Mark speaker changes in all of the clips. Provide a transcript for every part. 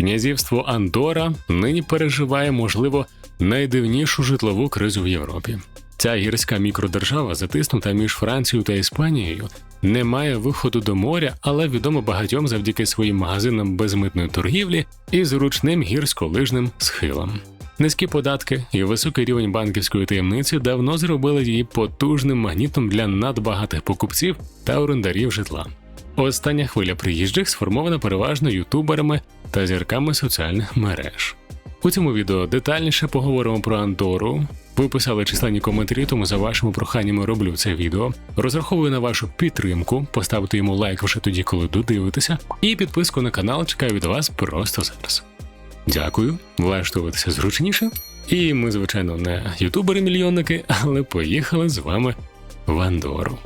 Speaker 1: Князівство Андора нині переживає, можливо, найдивнішу житлову кризу в Європі. Ця гірська мікродержава, затиснута між Францією та Іспанією, не має виходу до моря, але відома багатьом завдяки своїм магазинам безмитної торгівлі і зручним гірськолижним схилам. Низькі податки і високий рівень банківської таємниці давно зробили її потужним магнітом для надбагатих покупців та орендарів житла. Остання хвиля приїжджих сформована переважно ютуберами та зірками соціальних мереж. У цьому відео детальніше поговоримо про Андору. Ви писали численні коментарі, тому за вашими проханнями роблю це відео. Розраховую на вашу підтримку, поставити йому лайк вже тоді, коли додивитеся, і підписку на канал чекаю від вас просто зараз. Дякую, влаштовуйтеся зручніше. І ми, звичайно, не ютубери-мільйонники, але поїхали з вами в Андору.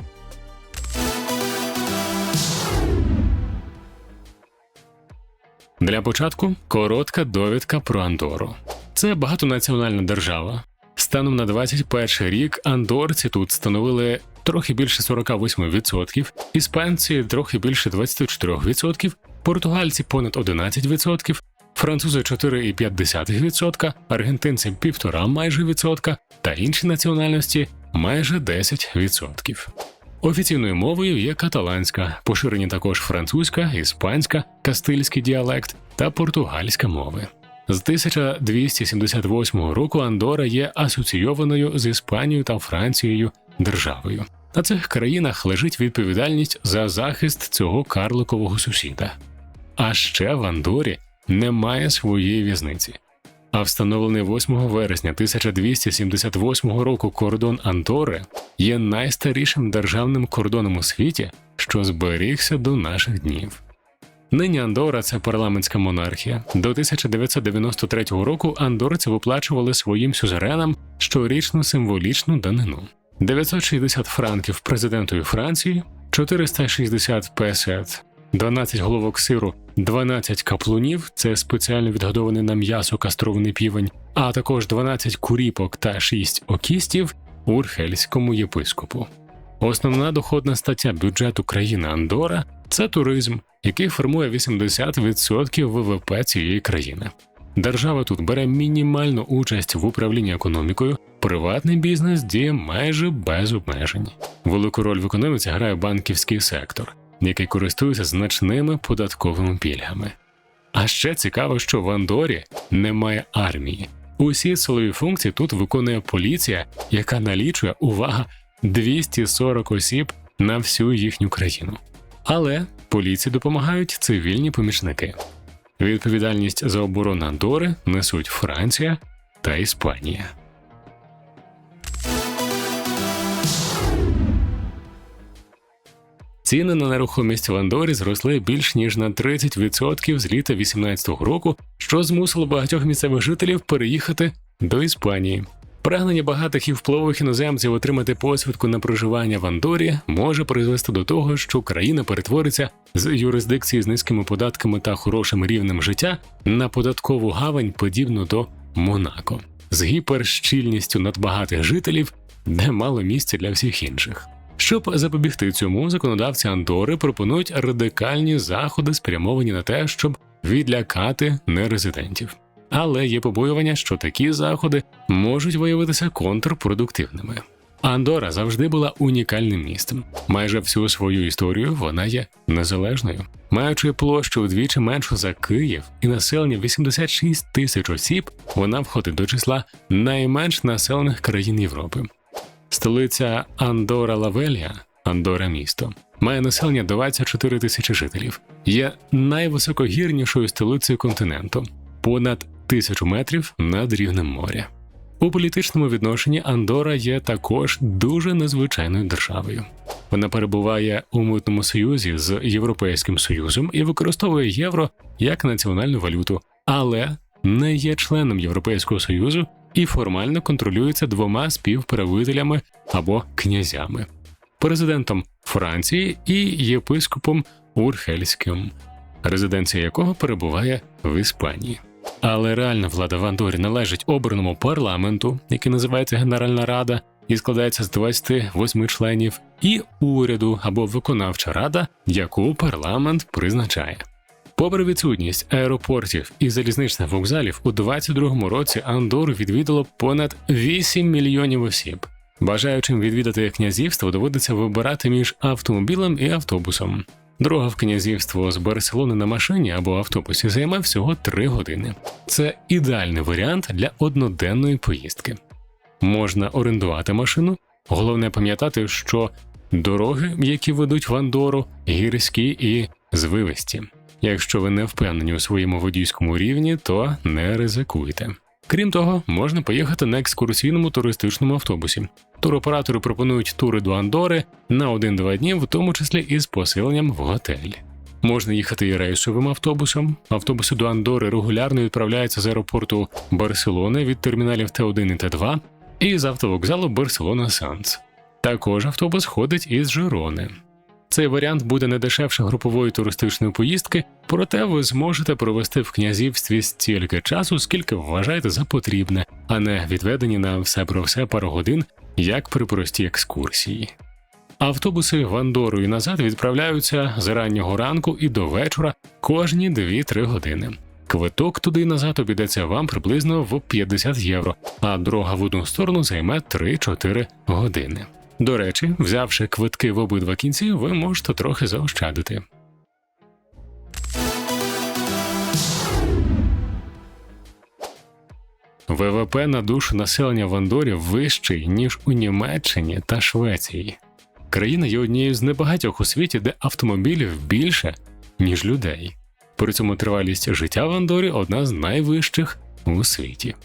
Speaker 1: Для початку коротка довідка про Андору. Це багатонаціональна держава. Станом на 21 рік андорці тут становили трохи більше 48%, іспанці трохи більше 24%, португальці понад 11%, французи 4,5%, аргентинці 1,5 майже відсотка, та інші національності майже 10%. Офіційною мовою є каталанська, поширені також французька, іспанська, кастильський діалект та португальська мови. З 1278 року Андора є асоційованою з Іспанією та Францією державою. На цих країнах лежить відповідальність за захист цього карликового сусіда. А ще в Андорі немає своєї в'язниці. А встановлений 8 вересня 1278 року кордон Андори є найстарішим державним кордоном у світі, що зберігся до наших днів. Нині Андора це парламентська монархія. До 1993 року андорці виплачували своїм сюзеренам щорічну символічну данину: 960 франків президентові Франції, 460 песет, 12 головок сиру, 12 каплунів це спеціально відгодований на м'ясо кастрований півень, а також 12 куріпок та 6 окістів урхельському єпископу. Основна доходна стаття бюджету країни Андора це туризм, який формує 80% ВВП цієї країни. Держава тут бере мінімальну участь в управлінні економікою, приватний бізнес діє майже без обмежень. Велику роль в економіці грає банківський сектор, який користується значними податковими пільгами. А ще цікаво, що в Андорі немає армії. Усі силові функції тут виконує поліція, яка налічує увага 240 осіб на всю їхню країну. Але поліції допомагають цивільні помічники. Відповідальність за оборону Андори несуть Франція та Іспанія. Ціни на нерухомість в Андорі зросли більш ніж на 30% з літа 2018 року, що змусило багатьох місцевих жителів переїхати до Іспанії. Прагнення багатих і впливових іноземців отримати посвідку на проживання в Андорі може призвести до того, що країна перетвориться з юрисдикції з низькими податками та хорошим рівнем життя на податкову гавань, подібну до Монако, з гіперщільністю надбагатих жителів, де мало місця для всіх інших. Щоб запобігти цьому, законодавці Андори пропонують радикальні заходи, спрямовані на те, щоб відлякати нерезидентів. Але є побоювання, що такі заходи можуть виявитися контрпродуктивними. Андора завжди була унікальним містом. Майже всю свою історію вона є незалежною, маючи площу вдвічі меншу за Київ і населення 86 тисяч осіб, вона входить до числа найменш населених країн Європи. Столиця Андора Лавелія, Андора місто, має населення 24 тисячі жителів, є найвисокогірнішою столицею континенту, понад тисячу метрів над рівнем моря. У політичному відношенні Андора є також дуже незвичайною державою. Вона перебуває у митному союзі з Європейським Союзом і використовує євро як національну валюту, але не є членом Європейського Союзу і формально контролюється двома співправителями або князями президентом Франції і єпископом Урхельським, резиденція якого перебуває в Іспанії. Але реальна влада в Андорі належить обраному парламенту, який називається Генеральна Рада, і складається з 28 членів, і уряду або виконавча рада, яку парламент призначає. Попри відсутність аеропортів і залізничних вокзалів, у 22-му році Андору відвідало понад 8 мільйонів осіб. Бажаючим відвідати князівство доводиться вибирати між автомобілем і автобусом. Дорога в князівство з Барселони на машині або автобусі займе всього 3 години. Це ідеальний варіант для одноденної поїздки. Можна орендувати машину. Головне пам'ятати, що дороги, які ведуть в Андору, гірські і звивисті. Якщо ви не впевнені у своєму водійському рівні, то не ризикуйте. Крім того, можна поїхати на екскурсійному туристичному автобусі. Туроператори пропонують тури до Андори на 1-2 дні, в тому числі із поселенням в готель. Можна їхати і рейсовим автобусом. Автобуси до Андори регулярно відправляються з аеропорту Барселони від терміналів Т1 і Т2 і з автовокзалу Барселона Санс. Також автобус ходить із Жирони. Цей варіант буде не дешевше групової туристичної поїздки, проте ви зможете провести в князівстві стільки часу, скільки вважаєте за потрібне, а не відведені на все про все пару годин, як при простій екскурсії. Автобуси в назад відправляються з раннього ранку і до вечора кожні 2-3 години. Квиток туди і назад обійдеться вам приблизно в 50 євро, а дорога в одну сторону займе 3-4 години. До речі, взявши квитки в обидва кінці, ви можете трохи заощадити. ВВП на душу населення в Андорі вищий, ніж у Німеччині та Швеції. Країна є однією з небагатьох у світі, де автомобілів більше, ніж людей. При цьому тривалість життя в Андорі одна з найвищих у світі.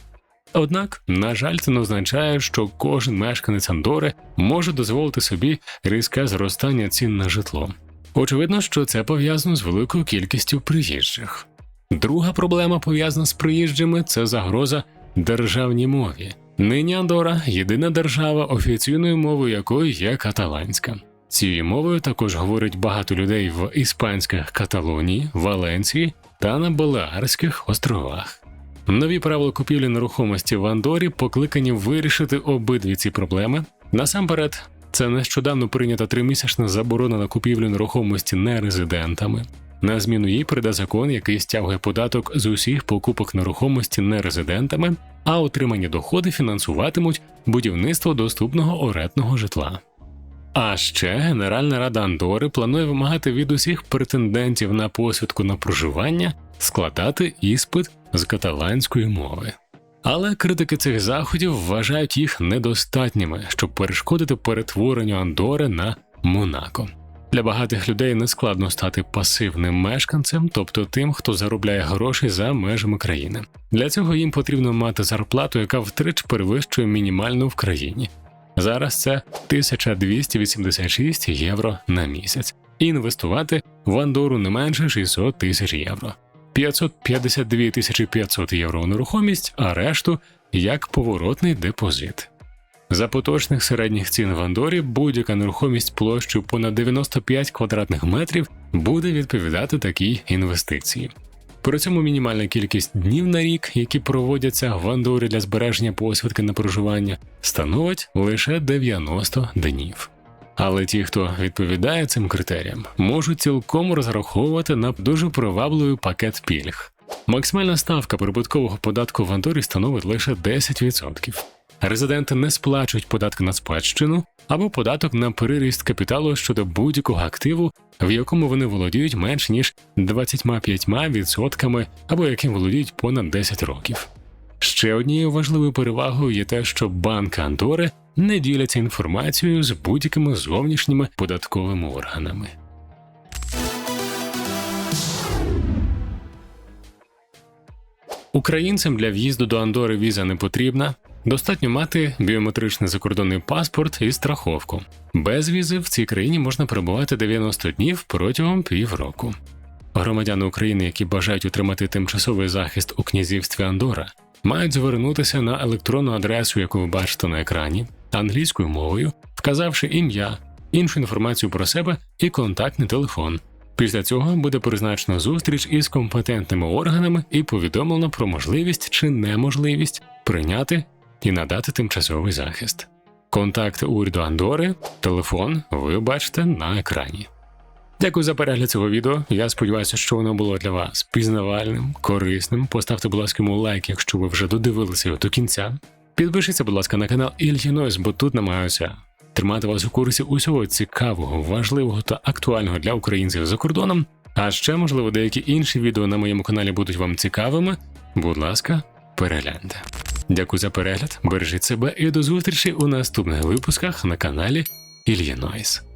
Speaker 1: Однак, на жаль, це не означає, що кожен мешканець Андори може дозволити собі різке зростання цін на житло. Очевидно, що це пов'язано з великою кількістю приїжджих. Друга проблема пов'язана з приїжджими це загроза державній мові. Нині Андора єдина держава, офіційною мовою якої є каталанська. Цією мовою також говорять багато людей в іспанських Каталонії, Валенції та на Балеарських островах. Нові правила купівлі нерухомості в Андорі покликані вирішити обидві ці проблеми. Насамперед, це нещодавно прийнята тримісячна заборона на купівлю нерухомості нерезидентами. На зміну їй прийде закон, який стягує податок з усіх покупок нерухомості нерезидентами, а отримані доходи фінансуватимуть будівництво доступного орендного житла. А ще Генеральна рада Андори планує вимагати від усіх претендентів на посвідку на проживання складати іспит з каталанської мови. Але критики цих заходів вважають їх недостатніми, щоб перешкодити перетворенню Андори на Монако. Для багатих людей нескладно стати пасивним мешканцем, тобто тим, хто заробляє гроші за межами країни. Для цього їм потрібно мати зарплату, яка втричі перевищує мінімальну в країні. Зараз це 1286 євро на місяць, і інвестувати в Андору не менше 600 тисяч євро. 552 тисячі 500 євро у нерухомість, а решту як поворотний депозит. За поточних середніх цін в Андорі будь-яка нерухомість площею понад 95 квадратних метрів буде відповідати такій інвестиції. При цьому мінімальна кількість днів на рік, які проводяться в Андорі для збереження посвідки на проживання, становить лише 90 днів. Але ті, хто відповідає цим критеріям, можуть цілком розраховувати на дуже привабливий пакет пільг. Максимальна ставка прибуткового податку в Андорі становить лише 10%. Резиденти не сплачують податки на спадщину або податок на переріст капіталу щодо будь-якого активу, в якому вони володіють менш ніж 25% або яким володіють понад 10 років. Ще однією важливою перевагою є те, що банки Андори не діляться інформацією з будь-якими зовнішніми податковими органами. Українцям для в'їзду до Андори віза не потрібна. Достатньо мати біометричний закордонний паспорт і страховку. Без візи в цій країні можна перебувати 90 днів протягом півроку. Громадяни України, які бажають отримати тимчасовий захист у князівстві Андора, мають звернутися на електронну адресу, яку ви бачите на екрані, англійською мовою, вказавши ім'я, іншу інформацію про себе і контактний телефон. Після цього буде призначена зустріч із компетентними органами і повідомлено про можливість чи неможливість прийняти і надати тимчасовий захист. Контакт уряду Андори, телефон ви бачите на екрані. Дякую за перегляд цього відео. Я сподіваюся, що воно було для вас пізнавальним, корисним. Поставте, будь ласка, йому лайк, якщо ви вже додивилися його до кінця. Підпишіться, будь ласка, на канал Ільїнойс, бо тут намагаюся тримати вас у курсі усього цікавого, важливого та актуального для українців за кордоном. А ще, можливо, деякі інші відео на моєму каналі будуть вам цікавими. Будь ласка, перегляньте. Дякую за перегляд, бережіть себе і до зустрічі у наступних випусках на каналі Ільїнойс.